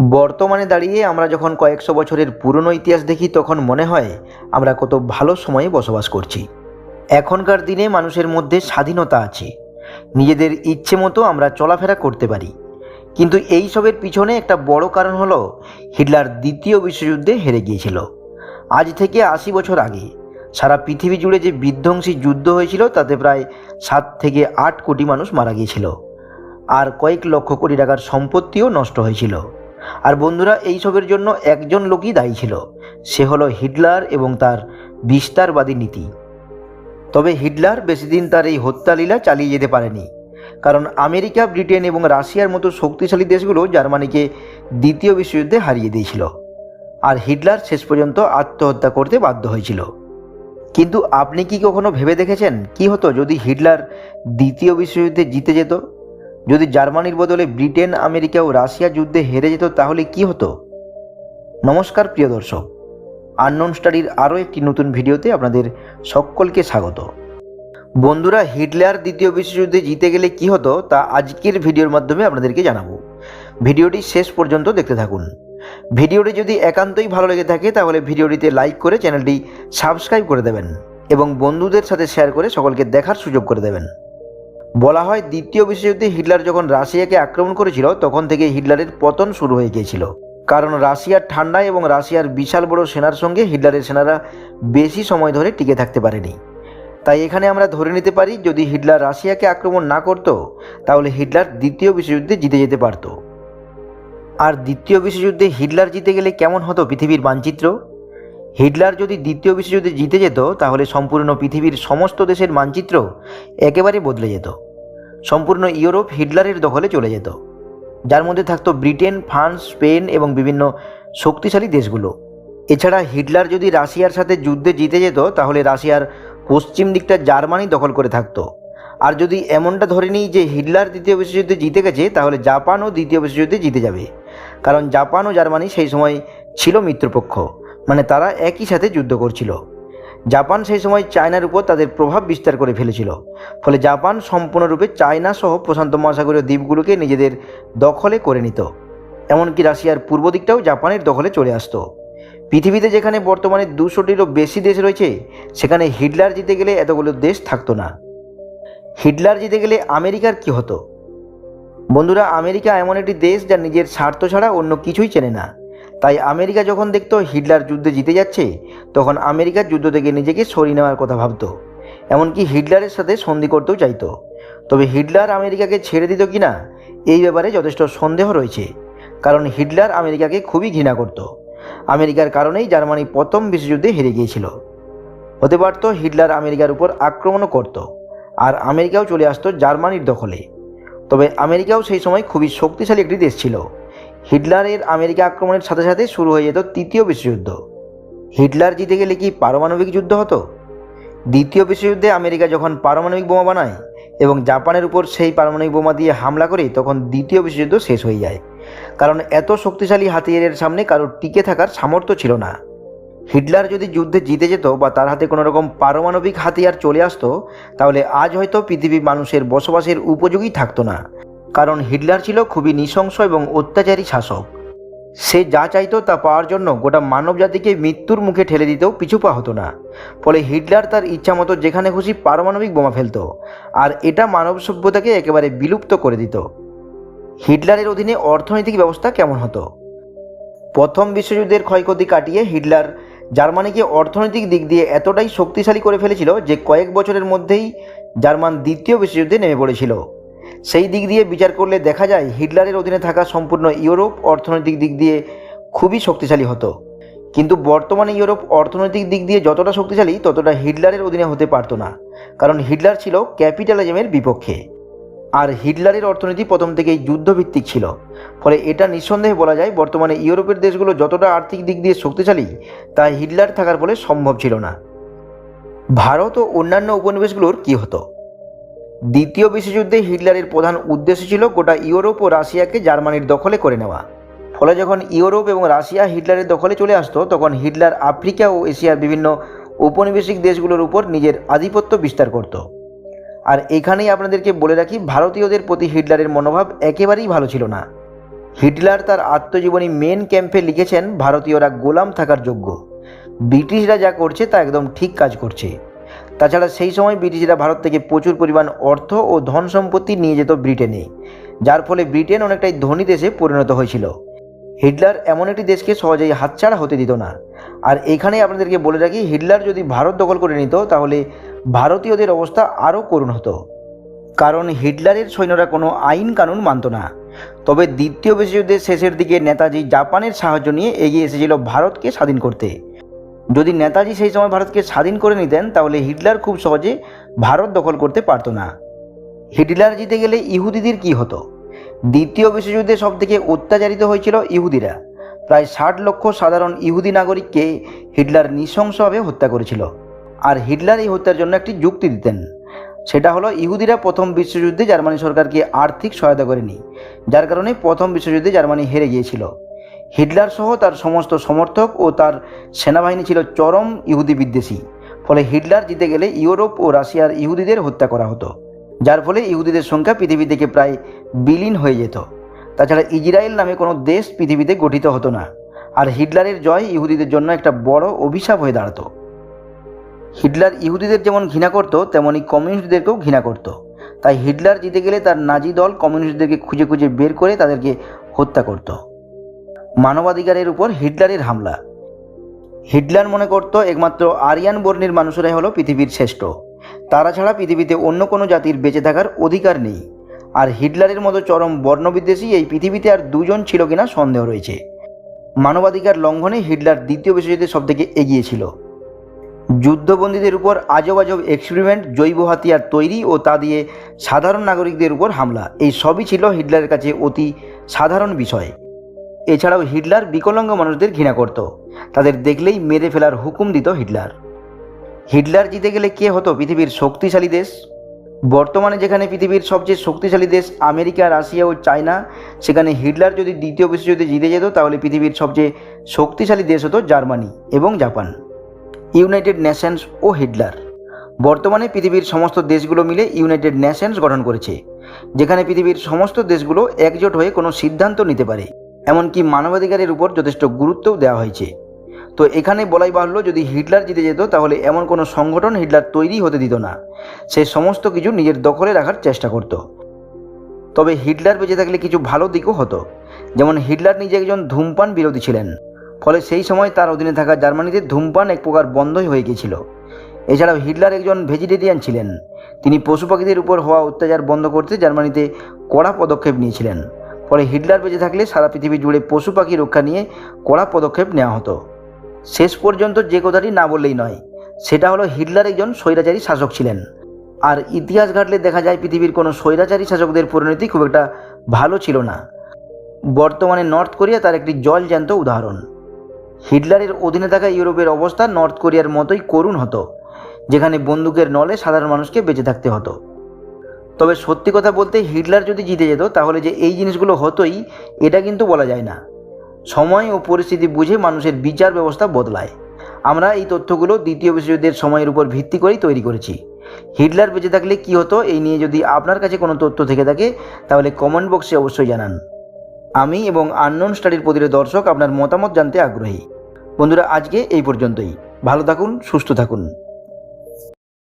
বর্তমানে দাঁড়িয়ে আমরা যখন কয়েকশো বছরের পুরনো ইতিহাস দেখি, তখন মনে হয় আমরা কত ভালো সময়ে বসবাস করছি। এখনকার দিনে মানুষের মধ্যে স্বাধীনতা আছে। নিজেদের ইচ্ছে মতো আমরা চলাফেরা করতে পারি। কিন্তু এই সবের পিছনে একটা বড় কারণ হলো, হিটলার দ্বিতীয় বিশ্বযুদ্ধে হেরে গিয়েছিল। আজ থেকে আশি বছর আগে। সারা পৃথিবী জুড়ে যে বিধ্বংসী যুদ্ধ হয়েছিল, তাতে প্রায় সাত থেকে আট কোটি মানুষ মারা গিয়েছিল। আর কয়েক লক্ষ কোটি টাকার সম্পত্তিও নষ্ট হয়েছিল। আর বন্ধুরা এই সবের জন্য একজন লোকই দায়ী ছিল। সে হলো হিটলার এবং তার বিস্তারবাদী নীতি। তবে হিটলার বেশি দিন তার এই হত্যালীলা চালিয়ে যেতে পারেনি। কারণ আমেরিকা, ব্রিটেন এবং রাশিয়ার মতো শক্তিশালী দেশগুলো জার্মানিকে দ্বিতীয় বিশ্বযুদ্ধে হারিয়ে দিয়েছিল। আর হিটলার শেষ পর্যন্ত আত্মহত্যা করতে বাধ্য হয়েছিল। কিন্তু আপনি কি কখনো ভেবে দেখেছেন কি হতো যদি হিটলার দ্বিতীয় বিশ্বযুদ্ধে জিতে যেত? যদি জার্মানির বদলে ব্রিটেন, আমেরিকা ও রাশিয়া যুদ্ধে হেরে যেত, তাহলে কি হতো? নমস্কার, প্রিয় দর্শক। আননোন স্টাডির আরও একটি নতুন ভিডিওতে আপনাদের সকলকে স্বাগত। বন্ধুরা, হিটলার দ্বিতীয় বিশ্বযুদ্ধে জিতে গেলে কি হতো, তা আজকের ভিডিওর মাধ্যমে আপনাদেরকে জানাব। ভিডিওটি শেষ পর্যন্ত দেখতে থাকুন। ভিডিওটি যদি একান্তই ভালো লেগে থাকে, তাহলে ভিডিওটিতে লাইক করে চ্যানেলটি সাবস্ক্রাইব করে দেবেন এবং বন্ধুদের সাথে শেয়ার করে সকলকে দেখার সুযোগ করে দেবেন। বলা হয় দ্বিতীয় বিশ্বযুদ্ধে হিটলার যখন রাশিয়াকে আক্রমণ করেছিল, তখন থেকে হিটলারের পতন শুরু হয়ে গিয়েছিল। কারণ রাশিয়ার ঠান্ডায় এবং রাশিয়ার বিশাল বড় সেনার সঙ্গে হিটলারের সেনারা বেশি সময় ধরে টিকে থাকতে পারেনি। তাই এখানে আমরা ধরে নিতে পারি, যদি হিটলার রাশিয়াকে আক্রমণ না করত, তাহলে হিটলার দ্বিতীয় বিশ্বযুদ্ধে জিতে যেতে পারত। আর দ্বিতীয় বিশ্বযুদ্ধে হিটলার জিতে গেলে কেমন হতো পৃথিবীর মানচিত্র? হিটলার যদি দ্বিতীয় বিশ্বযুদ্ধে জিতে যেত, তাহলে সম্পূর্ণ পৃথিবীর সমস্ত দেশের মানচিত্র একেবারে বদলে যেত। সম্পূর্ণ ইউরোপ হিটলারের দখলে চলে যেত। যার মধ্যে থাকতো ব্রিটেন, ফ্রান্স, স্পেন এবং বিভিন্ন শক্তিশালী দেশগুলো। এছাড়া হিটলার যদি রাশিয়ার সাথে যুদ্ধে জিতে যেত, তাহলে রাশিয়ার পশ্চিম দিকটা জার্মানি দখল করে থাকতো। আর যদি এমনটা ধরে নিই যে হিটলার দ্বিতীয় বিশ্বযুদ্ধে জিতে গেছে, তাহলে জাপানও দ্বিতীয় বিশ্বযুদ্ধে জিতে যাবে। কারণ জাপান ও জার্মানি সেই সময় ছিল মিত্রপক্ষ মানে তারা একই সাথে যুদ্ধ করছিল। জাপান সেই সময় চায়নার উপর তাদের প্রভাব বিস্তার করে ফেলেছিল। ফলে জাপান সম্পূর্ণরূপে চায়না সহ প্রশান্ত মহাসাগরীয় দ্বীপগুলোকে নিজেদের দখলে করে নিত। এমনকি রাশিয়ার পূর্ব দিকটাও জাপানের দখলে চলে আসতো। পৃথিবীতে যেখানে বর্তমানে দুশোটিরও বেশি দেশ রয়েছে, সেখানে হিটলার জিতে গেলে এতগুলো দেশ থাকতো না। হিটলার জিতে গেলে আমেরিকার কি হতো? বন্ধুরা, আমেরিকা এমন একটি দেশ যা নিজের স্বার্থ ছাড়া অন্য কিছুই চেনে না। তাই আমেরিকা যখন দেখতো হিটলার যুদ্ধে জিতে যাচ্ছে, তখন আমেরিকার যুদ্ধ থেকে নিজেকে সরিয়ে নেওয়ার কথা ভাবতো। এমনকি হিটলারের সাথে সন্ধি করতেও চাইতো। তবে হিটলার আমেরিকাকে ছেড়ে দিত কি না এই ব্যাপারে যথেষ্ট সন্দেহ রয়েছে। কারণ হিটলার আমেরিকাকে খুবই ঘৃণা করত। আমেরিকার কারণেই জার্মানি প্রথম বিশ্বযুদ্ধে হেরে গিয়েছিল। হতে পারত হিটলার আমেরিকার উপর আক্রমণও করত, আর আমেরিকাও চলে আসতো জার্মানির দখলে। তবে আমেরিকাও সেই সময় খুবই শক্তিশালী একটি দেশ ছিল। হিটলারের আমেরিকা আক্রমণের সাথে সাথে শুরু হয়ে যেত তৃতীয় বিশ্বযুদ্ধ। হিটলার জিতে গেলে কি পারমাণবিক যুদ্ধ হতো? দ্বিতীয় বিশ্বযুদ্ধে আমেরিকা যখন পারমাণবিক বোমা বানায় এবং জাপানের উপর সেই পারমাণবিক বোমা দিয়ে হামলা করে, তখন দ্বিতীয় বিশ্বযুদ্ধ শেষ হয়ে যায়। কারণ এত শক্তিশালী হাতিয়ারের সামনে কারোর টিকে থাকার সামর্থ্য ছিল না। হিটলার যদি যুদ্ধে জিতে যেত বা তার হাতে কোনো রকম পারমাণবিক হাতিয়ার চলে আসতো, তাহলে আজ হয়তো পৃথিবী মানুষের বসবাসের উপযোগী থাকতো না। কারণ হিটলার ছিল খুবই নৃশংস এবং অত্যাচারী শাসক। সে যা চাইতো তা পাওয়ার জন্য গোটা মানব জাতিকে মৃত্যুর মুখে ঠেলে দিতেও পিছু পা হতো না। ফলে হিটলার তার ইচ্ছা মতো যেখানে খুশি পারমাণবিক বোমা ফেলতো, আর এটা মানব সভ্যতাকে একেবারে বিলুপ্ত করে দিত। হিটলারের অধীনে অর্থনৈতিক ব্যবস্থা কেমন হতো? প্রথম বিশ্বযুদ্ধের ক্ষয়ক্ষতি কাটিয়ে হিটলার জার্মানিকে অর্থনৈতিক দিক দিয়ে এতটাই শক্তিশালী করে ফেলেছিল যে কয়েক বছরের মধ্যেই জার্মান দ্বিতীয় বিশ্বযুদ্ধে নেমে পড়েছিল। সেই দিক দিয়ে বিচার করলে দেখা যায় হিটলারের অধীনে থাকা সম্পূর্ণ ইউরোপ অর্থনৈতিক দিক দিয়ে খুবই শক্তিশালী হতো। কিন্তু বর্তমানে ইউরোপ অর্থনৈতিক দিক দিয়ে যতটা শক্তিশালী, ততটা হিটলারের অধীনে হতে পারতো না। কারণ হিটলার ছিল ক্যাপিটালিজমের বিপক্ষে। আর হিটলারের অর্থনীতি প্রথম থেকেই যুদ্ধভিত্তিক ছিল। ফলে এটা নিঃসন্দেহে বলা যায় বর্তমানে ইউরোপের দেশগুলো যতটা আর্থিক দিক দিয়ে শক্তিশালী, তা হিটলার থাকার ফলে সম্ভব ছিল না। ভারত ও অন্যান্য উপনিবেশগুলোর কী হতো? দ্বিতীয় বিশ্বযুদ্ধে হিটলারের প্রধান উদ্দেশ্য ছিল গোটা ইউরোপ ও রাশিয়াকে জার্মানির দখলে করে নেওয়া। ফলে যখন ইউরোপ এবং রাশিয়া হিটলারের দখলে চলে আসতো, তখন হিটলার আফ্রিকা ও এশিয়ার বিভিন্ন ঔপনিবেশিক দেশগুলোর উপর নিজের আধিপত্য বিস্তার করত। আর এখানেই আপনাদেরকে বলে রাখি, ভারতীয়দের প্রতি হিটলারের মনোভাব একেবারেই ভালো ছিল না। হিটলার তার আত্মজীবনী মেন ক্যাম্পে লিখেছেন, ভারতীয়রা গোলাম থাকার যোগ্য। ব্রিটিশরা যা করছে তা একদম ঠিক কাজ করছে। তাছাড়া সেই সময় ব্রিটিশরা ভারত থেকে প্রচুর পরিমাণ অর্থ ও ধন সম্পত্তি নিয়ে যেত ব্রিটেনে, যার ফলে ব্রিটেন অনেকটাই ধনী দেশে পরিণত হয়েছিল। হিটলার এমন একটি দেশকে সহজেই হাতছাড়া হতে দিত না। আর এখানেই আপনাদেরকে বলে রাখি, হিটলার যদি ভারত দখল করে নিত, তাহলে ভারতীয়দের অবস্থা আরও করুণ হতো। কারণ হিটলারের সৈন্যরা কোনো আইন কানুন মানত না। তবে দ্বিতীয় বিশ্বযুদ্ধের শেষের দিকে নেতাজি জাপানের সাহায্য নিয়ে এগিয়ে এসেছিল ভারতকে স্বাধীন করতে। যদি নেতাজি সেই সময় ভারতকে স্বাধীন করে নিতেন, তাহলে হিটলার খুব সহজে ভারত দখল করতে পারতো না। হিটলার জিতে গেলে ইহুদিদের কি হতো? দ্বিতীয় বিশ্বযুদ্ধে সবথেকে অত্যাচারিত হয়েছিল ইহুদিরা। প্রায় ষাট লক্ষ সাধারণ ইহুদি নাগরিককে হিটলার নৃশংসভাবে হত্যা করেছিল। আর হিটলার এই হত্যার জন্য একটি যুক্তি দিতেন। সেটা হলো, ইহুদিরা প্রথম বিশ্বযুদ্ধে জার্মানি সরকারকে আর্থিক সহায়তা করেনি, যার কারণে প্রথম বিশ্বযুদ্ধে জার্মানি হেরে গিয়েছিল। হিটলার সহ তার সমস্ত সমর্থক ও তার সেনাবাহিনী ছিল চরম ইহুদি বিদ্বেষী। ফলে হিটলার জিতে গেলে ইউরোপ ও রাশিয়ার ইহুদিদের হত্যা করা হতো। যার ফলে ইহুদিদের সংখ্যা পৃথিবী থেকে প্রায় বিলীন হয়ে যেত। তাছাড়া ইসরায়েল নামে কোনো দেশ পৃথিবীতে গঠিত হতো না। আর হিটলারের জয় ইহুদিদের জন্য একটা বড় অভিশাপ হয়ে দাঁড়াতো। হিটলার ইহুদিদের যেমন ঘৃণা করত তেমনই কমিউনিস্টদেরকেও ঘৃণা করত। তাই হিটলার জিতে গেলে তার নাজি দল কমিউনিস্টদেরকে খুঁজে খুঁজে বের করে তাদেরকে হত্যা করত। মানবাধিকারের উপর হিটলারের হামলা। হিটলার মনে করত একমাত্র আরিয়ান বর্ণের মানুষেরাই হলো পৃথিবীর শ্রেষ্ঠ। তারা ছাড়া পৃথিবীতে অন্য কোনো জাতির বেঁচে থাকার অধিকার নেই। আর হিটলারের মতো চরম বর্ণবিদ্বেষী এই পৃথিবীতে আর দুজন ছিল কিনা সন্দেহ রয়েছে। মানবাধিকার লঙ্ঘনে হিটলার দ্বিতীয় বিশ্বযুদ্ধে সবথেকে এগিয়ে ছিল। যুদ্ধবন্দীদের উপর আজব আজব এক্সপেরিমেন্ট জৈব হাতিয়ার তৈরি ও তা দিয়ে সাধারণ নাগরিকদের উপর হামলা, এই সবই ছিল হিটলারের কাছে অতি সাধারণ বিষয়। এছাড়াও হিটলার বিকলাঙ্গ মানুষদের ঘৃণা করত। তাদের দেখলেই মেরে ফেলার হুকুম দিত হিটলার। হিটলার জিতে গেলে কে হতো পৃথিবীর শক্তিশালী দেশ? বর্তমানে যেখানে পৃথিবীর সবচেয়ে শক্তিশালী দেশ আমেরিকা, রাশিয়া ও চায়না, সেখানে হিটলার যদি দ্বিতীয় বিশ্বযুদ্ধে জিতে যেত, তাহলে পৃথিবীর সবচেয়ে শক্তিশালী দেশ হতো জার্মানি এবং জাপান। ইউনাইটেড নেশনস ও হিটলার। বর্তমানে পৃথিবীর সমস্ত দেশগুলো মিলে ইউনাইটেড নেশনস গঠন করেছে, যেখানে পৃথিবীর সমস্ত দেশগুলো একজোট হয়ে কোনো সিদ্ধান্ত নিতে পারে। এমনকি মানবাধিকারের উপর যথেষ্ট গুরুত্বও দেওয়া হয়েছে। তো এখানে বলাই বাহুল্য, যদি হিটলার জিতে যেত, তাহলে এমন কোনো সংগঠন হিটলার তৈরি হতে দিত না। সে সমস্ত কিছু নিজের দখলে রাখার চেষ্টা করত। তবে হিটলার বেঁচে থাকলে কিছু ভালো দিকও হতো। যেমন হিটলার নিজে একজন ধূমপান বিরোধী ছিলেন। ফলে সেই সময় তার অধীনে থাকা জার্মানিতে ধূমপান এক প্রকার বন্ধই হয়ে গিয়েছিল। এছাড়াও হিটলার একজন ভেজিটেরিয়ান ছিলেন। তিনি পশু পাখিদের উপর হওয়া অত্যাচার বন্ধ করতে জার্মানিতে কড়া পদক্ষেপ নিয়েছিলেন। ফলে হিটলার বেঁচে থাকলে সারা পৃথিবী জুড়ে পশু পাখি রক্ষা নিয়ে কড়া পদক্ষেপ নেওয়া হতো। শেষ পর্যন্ত যে কথাটি না বললেই নয়, সেটা হলো হিটলার একজন স্বৈরাচারী শাসক ছিলেন। আর ইতিহাস ঘাটলে দেখা যায় পৃথিবীর কোনো স্বৈরাচারী শাসকদের পরিণতি খুব একটা ভালো ছিল না। বর্তমানে নর্থ কোরিয়া তার একটি জল জ্যান্ত উদাহরণ। হিটলারের অধীনে থাকা ইউরোপের অবস্থা নর্থ কোরিয়ার মতোই করুণ হতো, যেখানে বন্দুকের নলে সাধারণ মানুষকে বেঁচে থাকতে হতো। তবে সত্যি কথা বলতে হিটলার যদি জিতে যেত, তাহলে যে এই জিনিসগুলো হতোই, এটা কিন্তু বলা যায় না। সময় ও পরিস্থিতি বুঝে মানুষের বিচার ব্যবস্থা বদলায়। আমরা এই তথ্যগুলো দ্বিতীয় বিশ্বযুদ্ধের সময়ের উপর ভিত্তি করেই তৈরি করেছি। হিটলার বেঁচে থাকলে কি হতো, এই নিয়ে যদি আপনার কাছে কোনো তথ্য থেকে থাকে, তাহলে কমেন্ট বক্সে অবশ্যই জানান। আমি এবং আননোন স্টাডির প্রতিটি দর্শক আপনার মতামত জানতে আগ্রহী। বন্ধুরা, আজকে এই পর্যন্তই। ভালো থাকুন, সুস্থ থাকুন।